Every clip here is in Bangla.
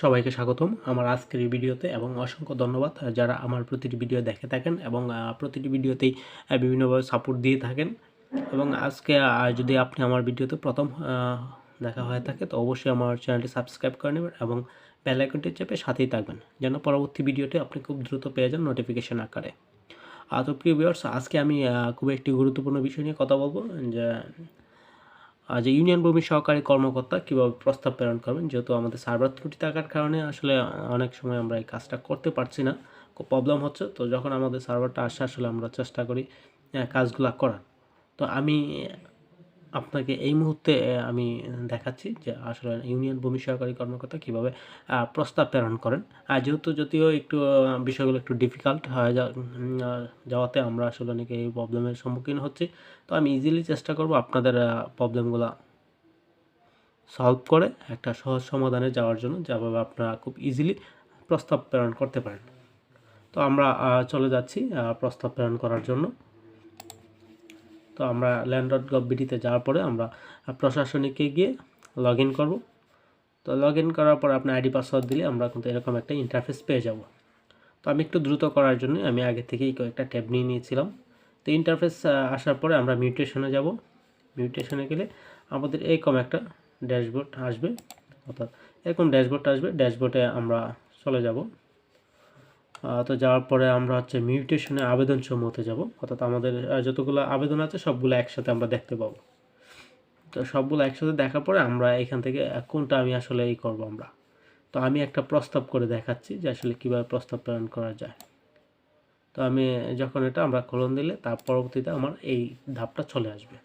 সবাইকে স্বাগতম আমার আজকের এই ভিডিওতে এবং অসংখ্য ধন্যবাদ যারা আমার প্রতিটি ভিডিও দেখে থাকেন এবং প্রতিটি ভিডিওতেই বিভিন্নভাবে সাপোর্ট দিয়ে থাকেন। এবং আজকে যদি আপনি আমার ভিডিওতে প্রথম দেখা হয়ে থাকে তো অবশ্যই আমার চ্যানেলটি সাবস্ক্রাইব করে নেবেন এবং বেল আইকনটি চেপে সাথেই থাকবেন যেন পরবর্তী ভিডিওটি আপনি খুব দ্রুত পেয়ে যান নোটিফিকেশান আকারে। তো প্রিয় ভিউয়ার্স আজকে আমি খুব একটি গুরুত্বপূর্ণ বিষয় নিয়ে কথা বলব যে যে ইউনিয়ন ভূমি সহকারী কর্মকর্তা কীভাবে প্রস্তাব প্রেরণ করবেন, যেহেতু আমাদের সার্ভার ত্রুটি থাকার কারণে আসলে অনেক সময় আমরা এই কাজটা করতে পারছি না, খুব প্রবলেম হচ্ছে। তো যখন আমাদের সার্ভারটা আসে, আসলে আমরা চেষ্টা করি কাজগুলা করার। তো আমি আপনাকে এই মুহূর্তে আমি দেখাচ্ছি যে আসলে ইউনিয়ন ভূমি সহকারী কর্মকর্তা কীভাবে প্রস্তাব প্রেরণ করেন। আর যেহেতু যদিও একটু বিষয়গুলো একটু ডিফিকাল্ট হয়ে যাওয়াতে আমরা আসলে অনেকে এই প্রবলেমের সম্মুখীন হচ্ছি। তো আমি ইজিলি চেষ্টা করব আপনাদের প্রবলেমগুলো সলভ করে একটা সহজ সমাধানে যাওয়ার জন্য, যেভাবে আপনারা খুব ইজিলি প্রস্তাব প্রেরণ করতে পারেন। তো আমরা চলে যাচ্ছি প্রস্তাব প্রেরণ করার জন্য। তো আমরা ল্যান্ড ডট গভ বিডিতে যাওয়ার পরে আমরা প্রশাসনিকে গিয়ে লগ ইন করব। তো লগ ইন করার পর আপনার আইডি পাসওয়ার্ড দিলে আমরা কিন্তু এরকম একটা ইন্টারফেস পেয়ে যাব। তো আমি একটু দ্রুত করার জন্য আমি আগে থেকেই কয়েকটা ট্যাব নিয়ে নিয়েছিলাম। তো ইন্টারফেস আসার পরে আমরা মিউটেশনে যাব। মিউটেশনে গেলে আমাদের এরকম একটা ড্যাশবোর্ড আসবে। অর্থাৎ এরকম ড্যাশবোর্ড আসবে। ড্যাশবোর্ডে আমরা চলে যাব। তো যাওয়ার পরে আমরা হচ্ছে মিউটেশনে আবেদন সমূহতে যাব। অর্থাৎ আমাদের যতগুলো আবেদন আছে, সবগুলো একসাথে আমরা দেখতে পাবো। তো সবগুলো একসাথে দেখার পরে আমরা এখান থেকে কোনটা আমি আসলে এই করব আমরা। তো আমি একটা প্রস্তাব করে দেখাচ্ছি যে আসলে কীভাবে প্রস্তাব প্রেরণ করা যায়। তো আমি যখন এটা আমরা খোলন দিলে, তার পরবর্তীতে আমার এই ধাপটা চলে আসবে।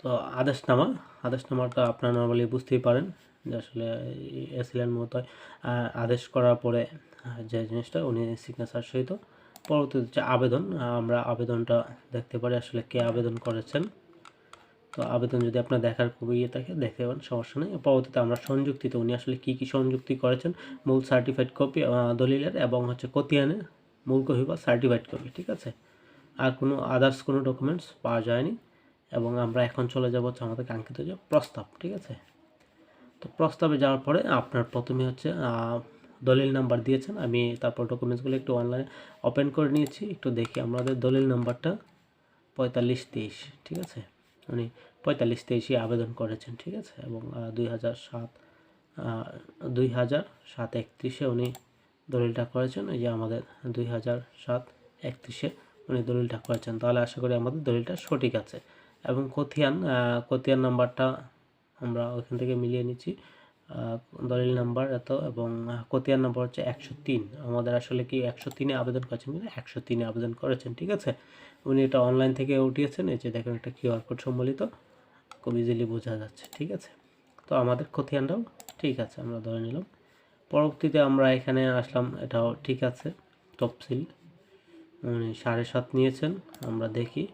তো আদেশনামা, আদেশনামাটা আপনারা নর্মালি বুঝতেই পারেন। যে আসলে এসিলেন মতো আদেশ করার পরে যে জিনিসটা উনি সিগনেচার সহিত পরবর্তীতে যে আবেদন, আমরা আবেদনটা দেখতে পারি আসলে কে আবেদন করেছেন। তো আবেদন যদি আপনার দেখার খুব ইয়ে থাকে, দেখতে পারেন, সমস্যা নেই। পরবর্তীতে আমরা সংযুক্তিতে উনি আসলে কী কী সংযুক্তি করেছেন, মূল সার্টিফাইড কপি দলিলের এবং হচ্ছে কতিয়ানের মূল কপি বা সার্টিফাইড কপি ঠিক আছে? আর কোনো আদার্স কোনো ডকুমেন্টস পাওয়া যায়নি এবং আমরা এখন চলে যাব হচ্ছে আমাদের কাঙ্ক্ষিত যে প্রস্তাব, ঠিক আছে? তো প্রস্তাবে যাওয়ার পরে আপনার প্রথমে হচ্ছে দলিল নাম্বার দিয়েছেন। আমি তারপর ডকুমেন্টসগুলো একটু অনলাইনে ওপেন করে নিয়েছি। একটু দেখি আমাদের দলিল নাম্বারটা পঁয়তাল্লিশ তেইশ ঠিক আছে? উনি পঁয়তাল্লিশ তেইশে আবেদন করেছেন ঠিক আছে? এবং দুই হাজার সাত দুই হাজার সাত একত্রিশে উনি দলিলটা করেছেন। এই যে আমাদের দুই হাজার সাত একত্রিশে উনি দলিলটা করেছেন। তাহলে আশা করি আমাদের দলিলটা সঠিক আছে। এবং আহ, খতিয়ান নাম্বারটা আমরা ওইখান থেকে মিলিয়ে নিচ্ছি। দলিল নাম্বার এত এবং খতিয়ান নাম্বার হচ্ছে একশো তিন। আমাদের আসলে কি একশো তিনে আবেদন করেছেন কিনা? একশো তিনে আবেদন করেছেন, ঠিক আছে? উনি এটা অনলাইন থেকে উঠিয়েছেন, এই যে দেখেন একটা কিউআর কোড সম্বলিত। খুব ইজিলি বোঝা যাচ্ছে, ঠিক আছে? তো আমাদের খতিয়ানটাও ঠিক আছে, আমরা ধরে নিলাম। পরবর্তীতে আমরা এখানে আসলাম, এটাও ঠিক আছে, তফসিল। উনি সাড়ে সাত নিয়েছেন, আমরা দেখি।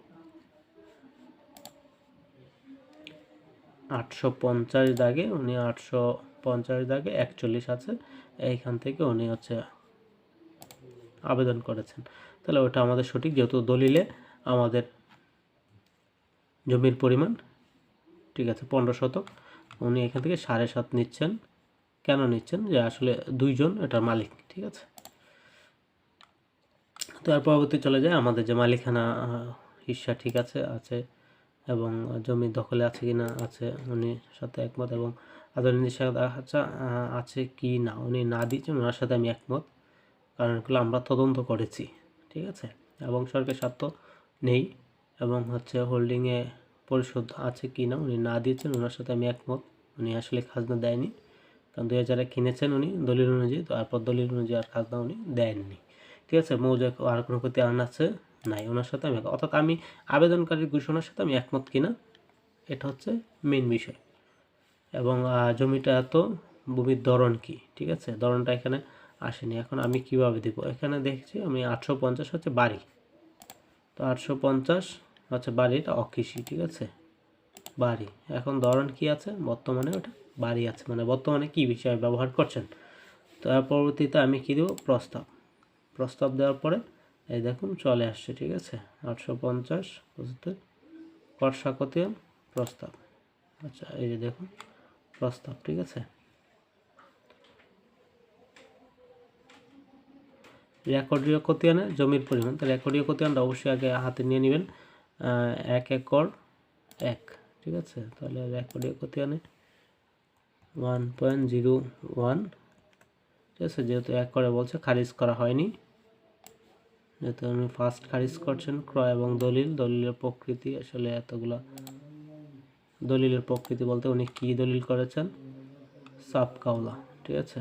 আটশো পঞ্চাশ দাগে উনি আটশো পঞ্চাশ দাগে একচল্লিশ আছে। এইখান থেকে উনি হচ্ছে আবেদন করেছেন। তাহলে ওটা আমাদের সঠিক, যেহেতু দলিলে আমাদের জমির পরিমাণ, ঠিক আছে, পনেরো শতক। উনি এখান থেকে সাড়ে সাত নিচ্ছেন। কেন নিচ্ছেন? যে আসলে দুইজন এটার মালিক, ঠিক আছে? তো পরবর্তী চলে যায় আমাদের যে মালিকানা হিস্সা ঠিক আছে আছে এবং জমি দখলে আছে কি না আছে উনি সাথে একমত এবং আদরণীয় নিষেধাজ্ঞা আচ্ছা, আছে কি না? উনি না দিয়েছেন ওনার সাথে আমি একমত। কারণ এগুলো আমরা তদন্ত করেছি ঠিক আছে? এবং সরকার স্বার্থ নেই এবং হচ্ছে হোল্ডিংয়ে পরিশোধ আছে কি না উনি না দিয়েছেন ওনার সাথে আমি একমত। উনি আসলে খাজনা দেয়নি। কারণ দুই হাজারে কিনেছেন উনি দলিল অনুযায়ী তারপর দলিল অনুযায়ী আর খাজনা উনি দেননি। ঠিক আছে মৌজা আর কোনো ক্ষতি আন আছে। নাই ওনার সাথে আমি অর্থাৎ আমি আবেদনকারীর ঘোষণার সাথে আমি একমত কিনা, এটা হচ্ছে মেন বিষয়। এবং জমিটা এত ভূমির ধরন কি, ঠিক আছে? ধরনটা এখানে আসেনি। এখন আমি কীভাবে দেব এখানে দেখছি আমি আটশো পঞ্চাশ হচ্ছে বাড়ি। তো আটশো পঞ্চাশ হচ্ছে বাড়ির অকৃষি, ঠিক আছে? বাড়ি। এখন ধরন কি আছে? বর্তমানে ওটা বাড়ি আছে। মানে বর্তমানে কি বিষয় ব্যবহার করছেন? তো এর পরবর্তীতে আমি কী দেবো? প্রস্তাব। প্রস্তাব দেওয়ার পরে এই দেখুন, চলে আসছে, ঠিক আছে? আটশো পঞ্চাশ পঁচাত্তর কটসাকতীয় প্রস্তাব। আচ্ছা এই যে দেখুন, প্রস্তাব, ঠিক আছে? রেকর্ডীয় কতিয়ানে জমির পরিমাণ। তো রেকর্ডীয় কতিয়ানটা অবশ্যই আগে হাতে নিয়ে নেবেন। এক একর, এক, ঠিক আছে? তাহলে রেকর্ডীয় কতিয়ানে ওয়ান পয়েন্ট জিরো ওয়ান, ঠিক আছে? যেহেতু এক করে বলছে, খারিজ করা হয়নি। যেহেতু আপনি ফার্স্ট খারিজ করছেন ক্রয় এবং দলিল, দলিলের প্রকৃতি আসলে এতগুলা দলিলের প্রকৃতি বলতে উনি কি দলিল করেছেন? সাপ কাওলা, ঠিক আছে?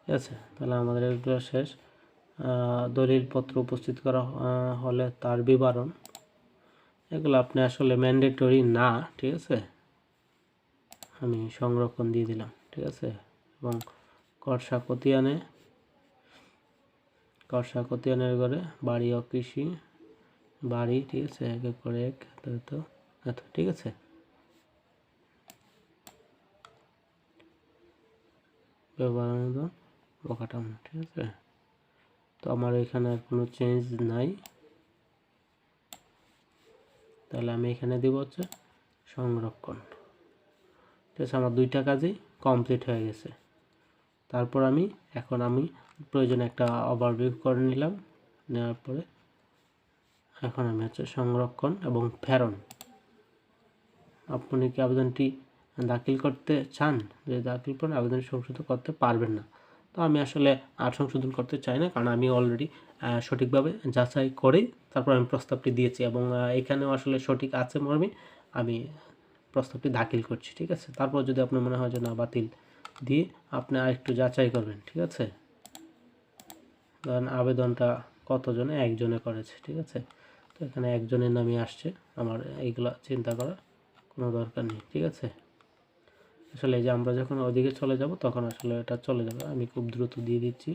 ঠিক আছে, তাহলে আমাদের এগুলো শেষ। দলিলপত্র উপস্থিত করা হলে তার বিবরণ। এগুলো আপনি আসলে ম্যান্ডেটরি না, ঠিক আছে? আমি সংরক্ষণ দিয়ে দিলাম, ঠিক আছে? এবং কর্ষা কতিয়ানে কর্ষা কতিয়ানের ঘরে বাড়ি ও কৃষি বাড়ি, ঠিক আছে? এক করে এক, এত এত, ঠিক আছে? ব্যবহার ঠিক আছে? তো আমার এখানে আর কোনো চেঞ্জ নাই। তাহলে আমি এখানে দিব হচ্ছে সংরক্ষণ। ঠিক আছে, আমার দুইটা কাজই কমপ্লিট হয়ে গেছে। তারপর আমি, এখন আমি প্রয়োজনে একটা ওভারভিউ করে নিলাম। নেওয়ার পরে এখন আমি হচ্ছে সংরক্ষণ এবং ফেরন। আপনি কি আবেদনটি দাখিল করতে চান? যে দাখিল করেন, আবেদন সংশোধন করতে পারবেন না। তো আমি আসলে আর সংশোধন করতে চাই না, কারণ আমি অলরেডি সঠিকভাবে যাচাই করেই তারপর আমি প্রস্তাবটি দিয়েছি এবং এখানেও আসলে সঠিক আছে মর্মে আমি প্রস্তাবটি দাখিল করছি, ঠিক আছে? তারপর যদি আপনার মনে হয় যে না, বাতিল দিয়ে আপনি আরেকটু যাচাই করবেন, ঠিক আছে? ধরেন আবেদনটা কতজনে? একজনে করেছে, ঠিক আছে? তো এখানে একজনের নামে আসছে, আমার এইগুলো চিন্তা করার কোনো দরকার নেই, ঠিক আছে? আসলে যে আমরা যখন ওদিকে চলে যাব, তখন আসলে এটা চলে যাবে। আমি খুব দ্রুত দিয়ে দিচ্ছি।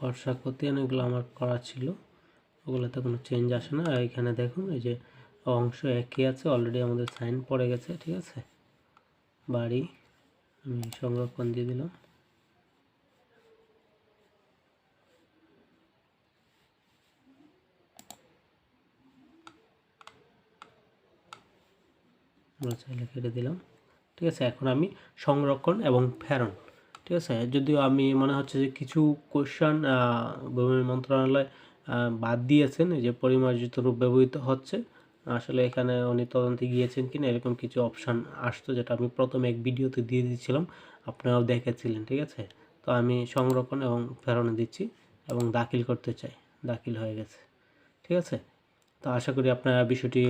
কর্ষা খতিয়ান এগুলো আমার করা ছিল। ওগুলোতে কোনো চেঞ্জ আসে না। আর এখানে দেখুন, এই যে অংশ একই আছে অলরেডি আমাদের সাইন পড়ে গেছে, ঠিক আছে? বাড়ি, আমি সংরক্ষণ দিয়ে দিলাম। আমরা চাইলে কেটে দিলাম। ঠিক আছে, এখন আমি সংরক্ষণ এবং ফেরন। ঠিক আছে? যদিও আমি মনে হচ্ছে যে কিছু কোশ্চান ভূমি মন্ত্রণালয় বাদ দিয়েছেন যে পরিমার্জিত রূপ ব্যবহৃত হচ্ছে। আসলে এখানে উনি তদন্তে গিয়েছেন কিনা, এরকম কিছু অপশান আসতো যেটা আমি প্রথমে এক ভিডিওতে দিয়ে দিয়েছিলাম। আপনারাও দেখেছিলেন, ঠিক আছে? তো আমি সংরক্ষণ এবং ফেরনে দিচ্ছি এবং দাখিল করতে চাই। দাখিল হয়ে গেছে, ঠিক আছে? তো আশা করি আপনারা বিষয়টি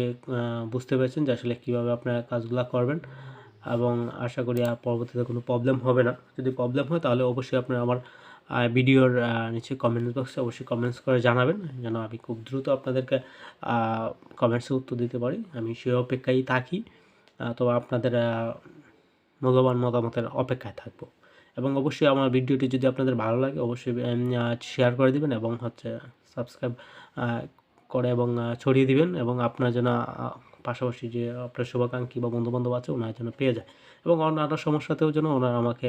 বুঝতে পেরেছেন যে আসলে কীভাবে আপনারা কাজগুলো করবেন। এবং আশা করি পরবর্তীতে কোনো প্রবলেম হবে না। যদি প্রবলেম হয়, তাহলে অবশ্যই আপনারা আমার ভিডিওর নিচে কমেন্ট বক্সে অবশ্যই কমেন্টস করে জানাবেন, যেন আমি খুব দ্রুত আপনাদেরকে কমেন্টসে উত্তর দিতে পারি। আমি সেই অপেক্ষায় থাকি তো আপনাদের মূল্যবান মতামতের অপেক্ষায় থাকব। এবং অবশ্যই আমার ভিডিওটি যদি আপনাদের ভালো লাগে, অবশ্যই শেয়ার করে দিবেন এবং হচ্ছে সাবস্ক্রাইব করে এবং ছড়িয়ে দিবেন এবং আপনার যেন পাশাপাশি যে আপনার শুভাকাঙ্ক্ষী বা বন্ধুবান্ধব আছে, ওনার জন্য পেয়ে যায়। এবং অন্যান্য সমস্যাতেও যেন ওনারা আমাকে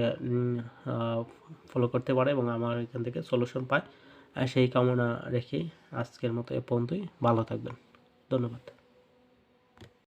ফলো করতে পারে এবং আমার এখান থেকে সলিউশন পায়। সেই কামনা রেখে আজকের মতো এ পর্যন্তই। ভালো থাকবেন। ধন্যবাদ।